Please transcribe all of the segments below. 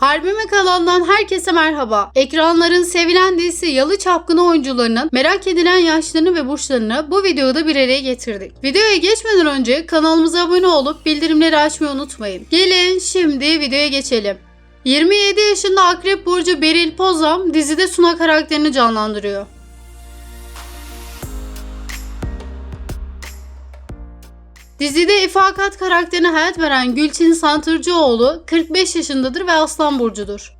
Harbime kalandan herkese merhaba. Ekranların sevilen dizisi Yalı Çapkını oyuncularının merak edilen yaşlarını ve burçlarını bu videoda bir araya getirdik. Videoya geçmeden önce kanalımıza abone olup bildirimleri açmayı unutmayın. Gelin şimdi videoya geçelim. 27 yaşında Akrep Burcu Beril Pozam dizide Suna karakterini canlandırıyor. Dizide İfakat karakterine hayat veren Gülçin Santırcıoğlu 45 yaşındadır ve Aslan Burcu'dur.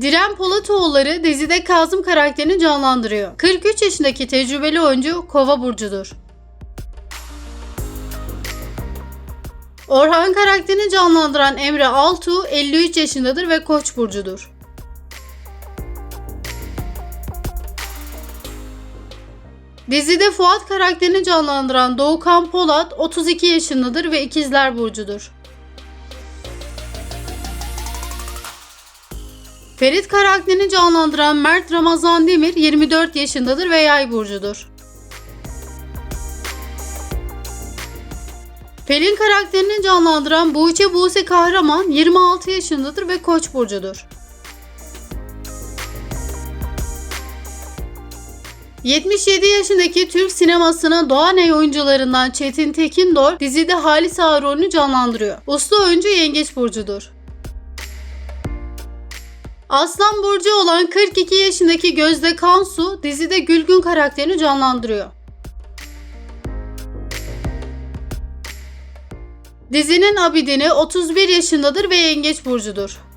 Diren Polatoğulları dizide Kazım karakterini canlandırıyor. 43 yaşındaki tecrübeli oyuncu Kova Burcu'dur. Orhan karakterini canlandıran Emre Altuğ 53 yaşındadır ve Koç burcudur. Dizide Fuat karakterini canlandıran Doğukan Polat 32 yaşındadır ve ikizler burcudur. Ferit karakterini canlandıran Mert Ramazan Demir 24 yaşındadır ve yay burcudur. Pelin karakterini canlandıran Buğçe Buse Kahraman 26 yaşındadır ve Koç burcudur. 77 yaşındaki Türk sinemasının Doğaney oyuncularından Çetin Tekindor dizide Halis Ağa rolünü canlandırıyor. Usta oyuncu Yengeç Burcu'dur. Aslan Burcu olan 42 yaşındaki Gözde Kansu dizide Gülgün karakterini canlandırıyor. Dizinin abidini 31 yaşındadır ve Yengeç Burcu'dur.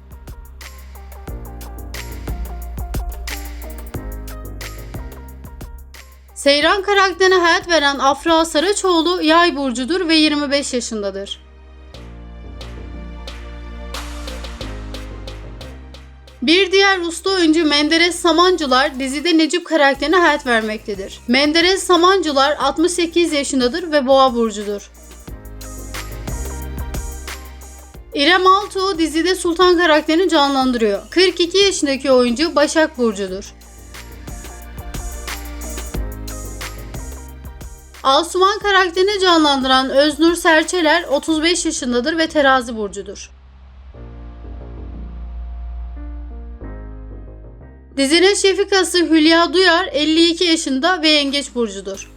Seyran karakterine hayat veren Afra Saraçoğlu yay burcudur ve 25 yaşındadır. Bir diğer usta oyuncu Menderes Samancılar dizide Necip karakterine hayat vermektedir. Menderes Samancılar 68 yaşındadır ve boğa burcudur. İrem Altuğ dizide Sultan karakterini canlandırıyor. 42 yaşındaki oyuncu Başak Burcu'dur. Asuman karakterini canlandıran Öznur Serçeler 35 yaşındadır ve terazi burcudur. Dizinin şefikası Hülya Duyar 52 yaşında ve yengeç burcudur.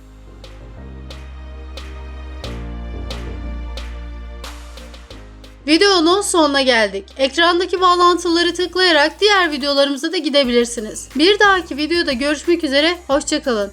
Videonun sonuna geldik. Ekrandaki bağlantıları tıklayarak diğer videolarımıza da gidebilirsiniz. Bir dahaki videoda görüşmek üzere, hoşçakalın.